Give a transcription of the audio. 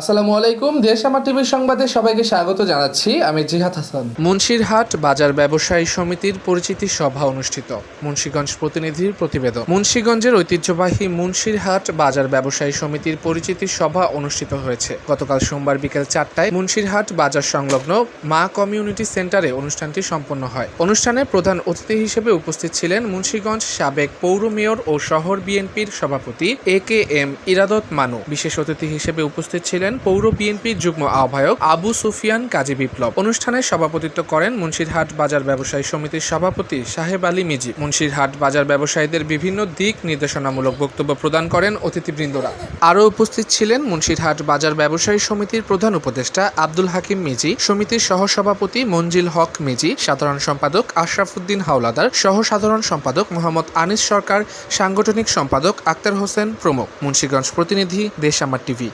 আসসালামু আলাইকুম, দেশ আমার টিভির সংবাদে সবাইকে স্বাগত জানাচ্ছি। আমি জিহাদ হাসান। মুন্সিরহাট বাজার ব্যবসায়ী সমিতির পরিচিতি সভা অনুষ্ঠিত। মুন্সিগঞ্জ প্রতিনিধির প্রতিবেদন। মুন্সিগঞ্জের ঐতিহ্যবাহী মুন্সিরহাট বাজার ব্যবসায়ী সমিতির পরিচিতি সভা অনুষ্ঠিত হয়েছে। গতকাল সোমবার বিকেল চারটায় মুন্সিরহাট বাজার সংলগ্ন মা কমিউনিটি সেন্টারে অনুষ্ঠানটি সম্পন্ন হয়। অনুষ্ঠানে প্রধান অতিথি হিসেবে উপস্থিত ছিলেন মুন্সিগঞ্জ সাবেক পৌর মেয়র ও শহর বিএনপির সভাপতি এ কে এম ইরাদত মানু। বিশেষ অতিথি হিসেবে উপস্থিত ছিলেন পৌর বিএনপির যুগ্ম আহ্বায়ক আবু সুফিয়ান কাজী বিপ্লব। অনুষ্ঠানে সভাপতিত্ব করেন মুন্সিরহাট বাজার ব্যবসায়ী সমিতির সভাপতি সাহেব আলী মিজি। মুন্সিরহাট বাজার ব্যবসায়ীদের বিভিন্ন দিক নির্দেশনামূলক বক্তব্য প্রদান করেন অতিথিবৃন্দরা। আরও উপস্থিত ছিলেন মুন্সিরহাট বাজার ব্যবসায়ী সমিতির প্রধান উপদেষ্টা আব্দুল হাকিম মিজি, সমিতির সহসভাপতি মঞ্জিল হক মিজি, সাধারণ সম্পাদক আশরাফুদ্দিন হাওলাদার সহ সাধারণ সম্পাদক মোহাম্মদ আনিস সরকার, সাংগঠনিক সম্পাদক আক্তার হোসেন প্রমুখ। মুন্সিগঞ্জ প্রতিনিধি দেশ আমার টিভি।